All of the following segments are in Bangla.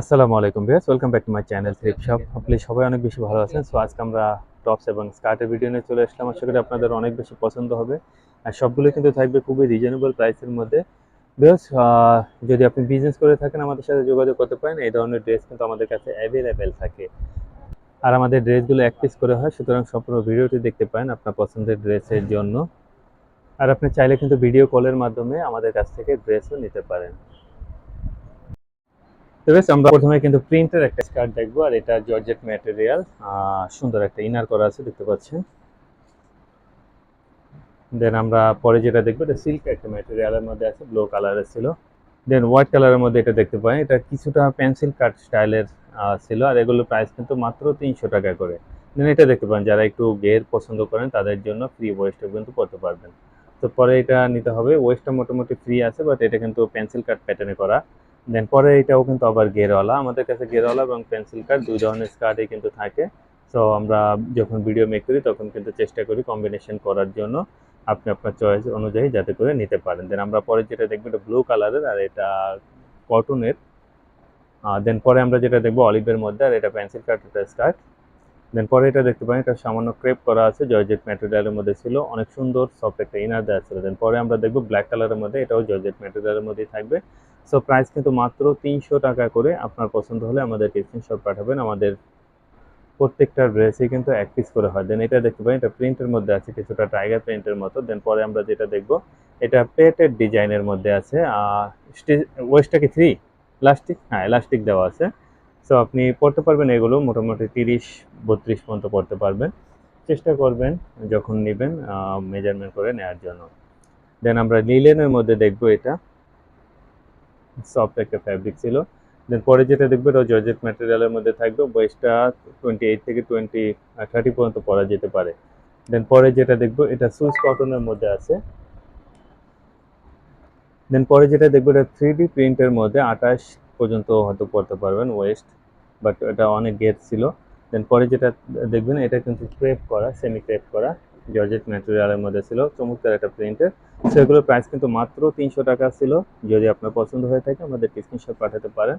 আসসালামু আলাইকুম viewers welcome back to my channel thrift shop আপনি সবাই অনেক বেশি ভালো আছেন। সো আজকে আমরা টপস এবং স্কার্টের ভিডিও নিয়ে চলে আসলাম। আশা করি আপনাদের অনেক বেশি পছন্দ হবে। আর সবগুলো কিন্তু থাকবে খুবই রিজনেবল প্রাইসের মধ্যে। ভিউয়ার্স যদি আপনি বিজনেস করে থাকেন, আমাদের সাথে যোগাযোগ করতে পারেন। এই ধরনের ড্রেস কিন্তু আমাদের কাছে অ্যাভেলেবেল থাকে। আর আমাদের ড্রেসগুলো এক পিস করে হয়, সুতরাং সম্পূর্ণ ভিডিওটি দেখতে পারেন আপনার পছন্দের ড্রেসের জন্য। আর আপনি চাইলে কিন্তু ভিডিও কলের মাধ্যমে আমাদের কাছ থেকে ড্রেসও নিতে পারেন। তো আমরা প্রথমে কিন্তু প্রিন্টের একটা স্কার্ট দেখব, আর এটা জর্জেট ম্যাটেরিয়াল সুন্দর একটা ইনার করা আছে, দেখতে পাচ্ছেন। দেন আমরা পরে যেটা দেখব, এটা সিল্ক একটা ম্যাটেরিয়ালের মধ্যে আছে ব্লু কালারের ছিল। দেন হোয়াইট কালারের মধ্যে এটা দেখতে পাই এটা কিছুটা পেন্সিল কাট স্টাইলের ছিল, আর এগুলোর প্রাইস কিন্তু মাত্র তিনশো টাকা করে। দেন এটা দেখতে পান যারা একটু গের পছন্দ করেন, তাদের জন্য ফ্রি ওয়েস্টও কিন্তু করতে পারবেন। তো পরে এটা নিতে হবে ওয়েস্টটা মোটামুটি ফ্রি আছে বাট এটা কিন্তু পেন্সিল কাট প্যাটার্নে করা। দেন পরে এটাও কিন্তু আবার গেরওয়ালা আমাদের কাছে গেরওয়ালা এবং পেন্সিল কাট দুই ধরনের স্কার্টই কিন্তু থাকে। সো আমরা যখন ভিডিও মেক করি তখন কিন্তু চেষ্টা করি কম্বিনেশন করার জন্য আপনি আপনার চয়েস অনুযায়ী যাতে করে নিতে পারেন। দেন আমরা পরে যেটা দেখব এটা ব্লু কালারের আর এটা কটনের দেন পরে আমরা যেটা দেখব অলিভের মধ্যে আর এটা পেন্সিল কাট এটা স্কার্ট দেন পরে এটা দেখতে পাই এটা সামান্য ক্রেপ করা আছে, জর্জেট ম্যাটেরিয়ালের মধ্যে ছিল, অনেক সুন্দর সফট একটা ইনার দেওয়া ছিল। দেন পরে আমরা দেখব ব্ল্যাক কালারের মধ্যে এটাও জর্জেট ম্যাটেরিয়ালের মধ্যেই থাকবে। সো প্রাইস কিন্তু মাত্র তিনশো টাকা করে আপনার পছন্দ হলে আমাদেরকে স্ক্রিনশট পাঠাবেন। আমাদের প্রত্যেকটা ড্রেসই কিন্তু এক পিস করে হয়। দেন এটা দেখতে পাই এটা প্রিন্টের মধ্যে আছে, কিছুটা টাইগার প্রিন্টের মতো। দেন পরে আমরা যেটা দেখব, এটা প্লেটেড ডিজাইনের মধ্যে আছে। ওয়েস্টটা কি থ্রি ইলাস্টিক হ্যাঁ ইলাস্টিক দেওয়া আছে। সো আপনি পড়তে পারবেন এগুলো, মোটামুটি তিরিশ, বত্রিশ পর্যন্ত পড়তে পারবেন। চেষ্টা করবেন যখন নেবেন মেজারমেন্ট করে নেওয়ার জন্য। দেন আমরা লিলেনের মধ্যে দেখব এটা। সফট একটা ফ্যাব্রিক ছিল। দেন পরে যেটা দেখবে এটা জর্জেট ম্যাটেরিয়ালের মধ্যে থাকবে। বয়সটা টোয়েন্টি এইট থেকে টোয়েন্টি থার্টি পর্যন্ত পরা যেতে পারে। দেন পরে যেটা দেখব, এটা সুইস কটনের মধ্যে আছে। দেন পরে যেটা দেখব, এটা থ্রি ডি প্রিন্টের মধ্যে আঠাশ পর্যন্ত হয়তো পড়তে পারবেন ওয়েস্ট বাট এটা অনেক গেট ছিল। দেন পরে যেটা দেখবেন, এটা কিন্তু ক্রেপ করা সেমি ক্রেপ করা। জর্জেট ম্যাটেরিয়ালের মধ্যে ছিল, চমৎকার একটা প্রিন্টের সেগুলোর প্রাইস কিন্তু মাত্র তিনশো টাকা ছিল। যদি আপনার পছন্দ হয়ে থাকে, আমাদের স্ক্রিনশট পাঠাতে পারেন।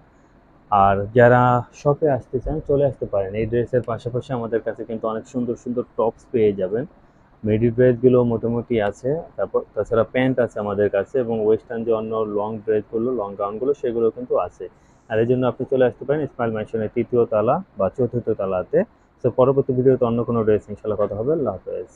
আর যারা শপে আসতে চান, চলে আসতে পারেন। এই ড্রেসের পাশাপাশি আমাদের কাছে কিন্তু অনেক সুন্দর সুন্দর টপস পেয়ে যাবেন। মেডি ড্রেসগুলো মোটামুটি আছে, তারপর তাছাড়া প্যান্ট আছে আমাদের কাছে এবং ওয়েস্টার্ন যে অন্য লং ড্রেসগুলো লং গাউনগুলো সেগুলো কিন্তু আছে। আর এই জন্য আপনি চলে আসতে পারেন স্মাইল ম্যানশনের তৃতীয় তালা বা চতুর্থ তালাতে। তো পরবর্তী ভিডিওতে অন্য কোনো ড্রেস ইনশাল্লাহ কথা হবে। আল্লাহ হাফেজ।